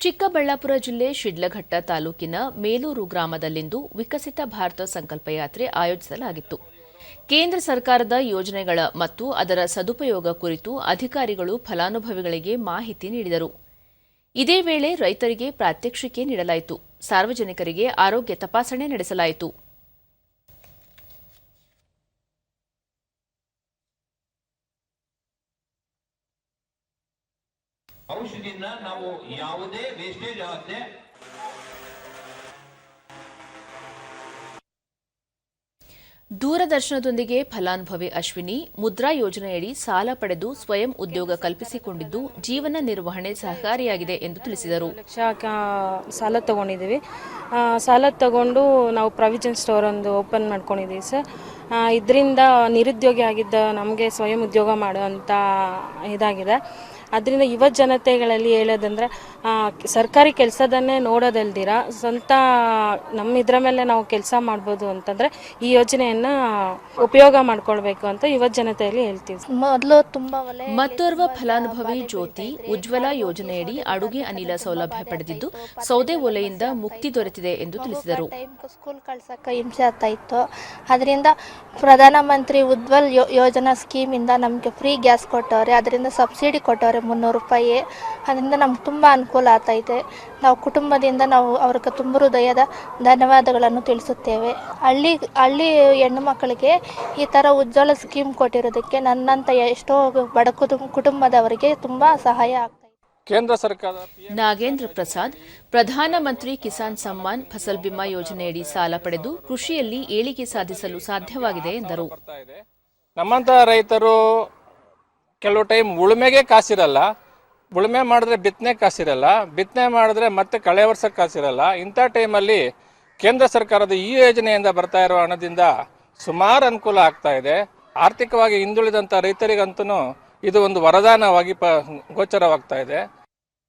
ಚಿಕ್ಕಬಳ್ಳಾಪುರ ಜಿಲ್ಲೆ ಶಿಡ್ಲಘಟ್ಟ ತಾಲೂಕಿನ ಮೇಲೂರು ಗ್ರಾಮದಲ್ಲಿಂದು ವಿಕಸಿತ ಭಾರತ ಸಂಕಲ್ಪ ಯಾತ್ರೆ ಆಯೋಜಿಸಲಾಗಿತ್ತು. ಕೇಂದ್ರ ಸರ್ಕಾರದ ಯೋಜನೆಗಳ ಮತ್ತು ಅದರ ಸದುಪಯೋಗ ಕುರಿತು ಅಧಿಕಾರಿಗಳು ಫಲಾನುಭವಿಗಳಿಗೆ ಮಾಹಿತಿ ನೀಡಿದರು. ಇದೇ ವೇಳೆ ರೈತರಿಗೆ ಪ್ರಾತ್ಯಕ್ಷಿಕೆ ನೀಡಲಾಯಿತು. ಸಾರ್ವಜನಿಕರಿಗೆ ಆರೋಗ್ಯ ತಪಾಸಣೆ ನಡೆಸಲಾಯಿತು. ಔಷಧಿನ ನಾವು ಯಾವುದೇ ವೇಸ್ಟೇಜ್ ಆಗದೆ ದೂರದರ್ಶನದೊಂದಿಗೆ ಫಲಾನುಭವಿ ಅಶ್ವಿನಿ ಮುದ್ರಾ ಯೋಜನೆಯಡಿ ಸಾಲ ಪಡೆದು ಸ್ವಯಂ ಉದ್ಯೋಗ ಕಲ್ಪಿಸಿಕೊಂಡಿದ್ದು ಜೀವನ ನಿರ್ವಹಣೆ ಸಹಕಾರಿಯಾಗಿದೆ ಎಂದು ತಿಳಿಸಿದರು. ಲಕ್ಷ ಸಾಲ ತಗೊಂಡಿದ್ದೀವಿ. ಸಾಲ ತಗೊಂಡು ನಾವು ಪ್ರಾವಿಜನ್ ಸ್ಟೋರ್ ಒಂದು ಓಪನ್ ಮಾಡ್ಕೊಂಡಿದ್ದೀವಿ ಸರ್. ಇದರಿಂದ ನಿರುದ್ಯೋಗಿ ಆಗಿದ್ದ ನಮಗೆ ಸ್ವಯಂ ಉದ್ಯೋಗ ಮಾಡುವಂಥ ಇದಾಗಿದೆ. ಅದರಿಂದ ಯುವ ಜನತೆಗಳಲ್ಲಿ ಹೇಳೋದಂದ್ರೆ ಆ, ಸರ್ಕಾರಿ ಕೆಲಸದನ್ನೇ ನೋಡೋದಲ್ದಿರ ಸ್ವಂತ ನಮ್ಮ ಇದರ ಮೇಲೆ ನಾವು ಕೆಲಸ ಮಾಡ್ಬೋದು ಅಂತಂದ್ರೆ ಈ ಯೋಜನೆಯನ್ನು ಉಪಯೋಗ ಮಾಡ್ಕೊಳ್ಬೇಕು ಅಂತ ಯುವ ಜನತೆಯಲ್ಲಿ ಹೇಳ್ತೀವಿ. ಮೊದಲು ತುಂಬಾ ಮತ್ತೋರ್ವ ಫಲಾನುಭವಿ ಜ್ಯೋತಿ ಉಜ್ವಲ ಯೋಜನೆಯಡಿ ಅಡುಗೆ ಅನಿಲ ಸೌಲಭ್ಯ ಪಡೆದಿದ್ದು ಸೌದೆ ಒಲೆಯಿಂದ ಮುಕ್ತಿ ದೊರೆತಿದೆ ಎಂದು ತಿಳಿಸಿದರು. ಟೈಮ್ ಸ್ಕೂಲ್ ಕಳ್ಸಕ್ಕ ಹಿಂಸೆ ಆಗ್ತಾ ಇತ್ತು. ಅದರಿಂದ ಪ್ರಧಾನಮಂತ್ರಿ ಉಜ್ವಲ್ ಯೋ- ಯೋಜನಾ ಸ್ಕೀಮಿಂದ ನಮಗೆ ಫ್ರೀ ಗ್ಯಾಸ್ ಕೊಟ್ಟವ್ರೆ ಅದರಿಂದ ಸಬ್ಸಿಡಿ ಕೊಟ್ಟವ್ರೆ ಮುನ್ನೂರು ರೂಪಾಯಿ. ಅದರಿಂದ ನಮ್ಗೆ ತುಂಬ ಅನುಕೂಲ ಆಗ್ತೈತೆ. ನಾವು ಕುಟುಂಬದಿಂದ ನಾವು ಅವ್ರಿಗೆ ತುಂಬ ಹೃದಯದ ಧನ್ಯವಾದಗಳನ್ನು ತಿಳಿಸುತ್ತೇವೆ. ಹಳ್ಳಿ ಹಳ್ಳಿ ಹೆಣ್ಣು ಮಕ್ಕಳಿಗೆ ಈ ಥರ ಉಜ್ವಲ ಸ್ಕೀಮ್ ಕೊಟ್ಟಿರೋದಕ್ಕೆ ನನ್ನಂಥ ಎಷ್ಟೋ ಬಡ ಕುಟುಂಬ ಕುಟುಂಬದವರಿಗೆ ತುಂಬ ಸಹಾಯ ಕೇಂದ್ರ ಸರ್ಕಾರ ನಾಗೇಂದ್ರ ಪ್ರಸಾದ್ ಪ್ರಧಾನಮಂತ್ರಿ ಕಿಸಾನ್ ಸಮ್ಮಾನ್ ಫಸಲ್ ಬಿಮಾ ಯೋಜನೆಯಡಿ ಸಾಲ ಪಡೆದು ಕೃಷಿಯಲ್ಲಿ ಏಳಿಗೆ ಸಾಧಿಸಲು ಸಾಧ್ಯವಾಗಿದೆ ಎಂದರು. ನಮ್ಮಂತಹ ನಮ್ಮಂತ ರೈತರು ಕೆಲವು ಟೈಮ್ ಉಳುಮೆಗೆ ಕಾಸಿರಲ್ಲ, ಉಳುಮೆ ಮಾಡಿದ್ರೆ ಬಿತ್ತನೆ ಕಾಸಿರಲ್ಲ, ಬಿತ್ತನೆ ಮಾಡಿದ್ರೆ ಮತ್ತೆ ಕಳೆ ವರ್ಷಕ್ಕೆ ಕಾಸಿರಲ್ಲ. ಇಂಥ ಟೈಮಲ್ಲಿ ಕೇಂದ್ರ ಸರ್ಕಾರದ ಈ ಯೋಜನೆಯಿಂದ ಬರ್ತಾ ಇರೋ ಹಣದಿಂದ ಸುಮಾರು ಅನುಕೂಲ ಆಗ್ತಾ ಇದೆ. ಆರ್ಥಿಕವಾಗಿ ಹಿಂದುಳಿದಂಥ ರೈತರಿಗಂತೂ ಇದು ಒಂದು ವರದಾನವಾಗಿ ಪ, ಗೋಚರವಾಗ್ತಾ ಇದೆ.